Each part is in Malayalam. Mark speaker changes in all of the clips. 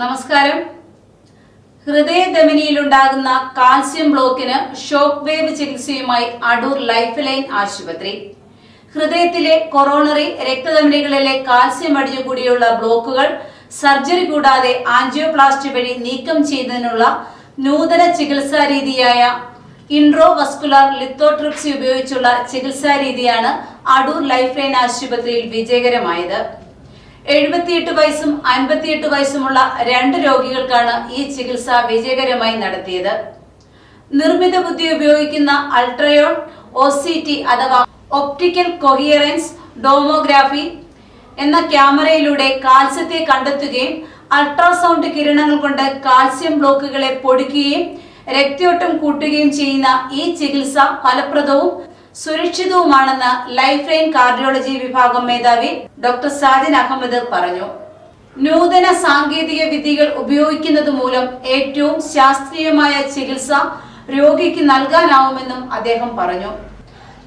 Speaker 1: നമസ്കാരം. ഹൃദയധമനിയിലുണ്ടാകുന്ന കാൽസ്യം ബ്ലോക്കിന് ഷോക്ക് വേവ് ചികിത്സയുമായി അടൂർ ലൈഫ് ലൈൻ ആശുപത്രി. ഹൃദയത്തിലെ കൊറോണറി രക്തധമനികളിലെ കാൽസ്യം അടിഞ്ഞുകൂടിയുള്ള ബ്ലോക്കുകൾ സർജറി കൂടാതെ ആൻജിയോപ്ലാസ്റ്റി വഴി നീക്കം ചെയ്യുന്നതിനുള്ള നൂതന ചികിത്സാ രീതിയായ ഇൻട്രോവസ്കുലർ ലിത്തോട്രിപ്സി ഉപയോഗിച്ചുള്ള ചികിത്സാ രീതിയാണ് അടൂർ ലൈഫ് ലൈൻ ആശുപത്രിയിൽ വിജയകരമായത്. എഴുപത്തിയെട്ട് വയസ്സും അൻപത്തിയെട്ട് വയസ്സുമുള്ള രണ്ട് രോഗികൾക്കാണ് ഈ ചികിത്സ വിജയകരമായി നടത്തിയത്. നിർമ്മിത ബുദ്ധി ഉപയോഗിക്കുന്ന അൾട്രയോൺ ഒ അഥവാ ഒപ്റ്റിക്കൽ കൊഹിയറൻസ് ഡോമോഗ്രാഫി എന്ന ക്യാമറയിലൂടെ കാൽസ്യത്തെ കണ്ടെത്തുകയും അൾട്രാസൗണ്ട് കിരണങ്ങൾ കൊണ്ട് കാൽസ്യം ബ്ലോക്കുകളെ പൊടിക്കുകയും രക്തയോട്ടം കൂട്ടുകയും ചെയ്യുന്ന ഈ ചികിത്സ ഫലപ്രദവും സുരക്ഷിതവുമാണെന്ന് ലൈഫ് ലൈൻ കാർഡിയോളജി വിഭാഗം മേധാവി ഡോക്ടർ സാജിൻ അഹമ്മദ് പറഞ്ഞു. നൂതന സാങ്കേതിക വിദ്യകൾ ഉപയോഗിക്കുന്നത് മൂലം ഏറ്റവും ശാസ്ത്രീയമായ ചികിത്സ രോഗിക്ക് നൽകാനാവുമെന്നും അദ്ദേഹം പറഞ്ഞു.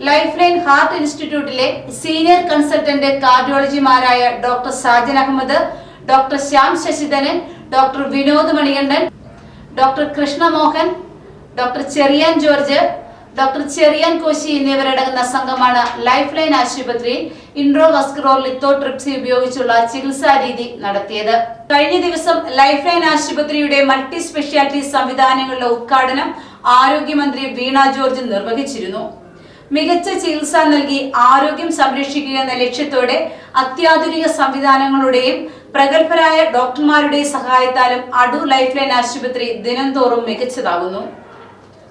Speaker 1: ലൈഫ് ലൈൻ ഹാർട്ട് ഇൻസ്റ്റിറ്റ്യൂട്ടിലെ senior consultant കാർഡിയോളജിമാരായ doctor Sajan Ahammed doctor Shyam Sasidharan doctor Vinod Manikandan doctor Krishnamohan doctor Cherian George doctor Cherian Koshy എന്നിവരടങ്ങുന്ന സംഘമാണ് ലൈഫ് ലൈൻ ആശുപത്രിയിൽ ഇൻട്രോവസ്കുറോർ ലിത്തോട്രിപ്സി ഉപയോഗിച്ചുള്ള ചികിത്സാ രീതി നടത്തിയത്. കഴിഞ്ഞ ദിവസം ലൈഫ് ലൈൻ ആശുപത്രിയുടെ മൾട്ടി സ്പെഷ്യാലിറ്റി സംവിധാനങ്ങളുടെ ഉദ്ഘാടനം ആരോഗ്യമന്ത്രി വീണ ജോർജ് നിർവഹിച്ചിരുന്നു. മികച്ച ചികിത്സ നൽകി ആരോഗ്യം സംരക്ഷിക്കുക എന്ന ലക്ഷ്യത്തോടെ അത്യാധുനിക സംവിധാനങ്ങളുടെയും പ്രഗത്ഭരായ ഡോക്ടർമാരുടെയും സഹായത്താലും അടൂർ ലൈഫ് ലൈൻ ആശുപത്രി ദിനംതോറും മികച്ചതാകുന്നു.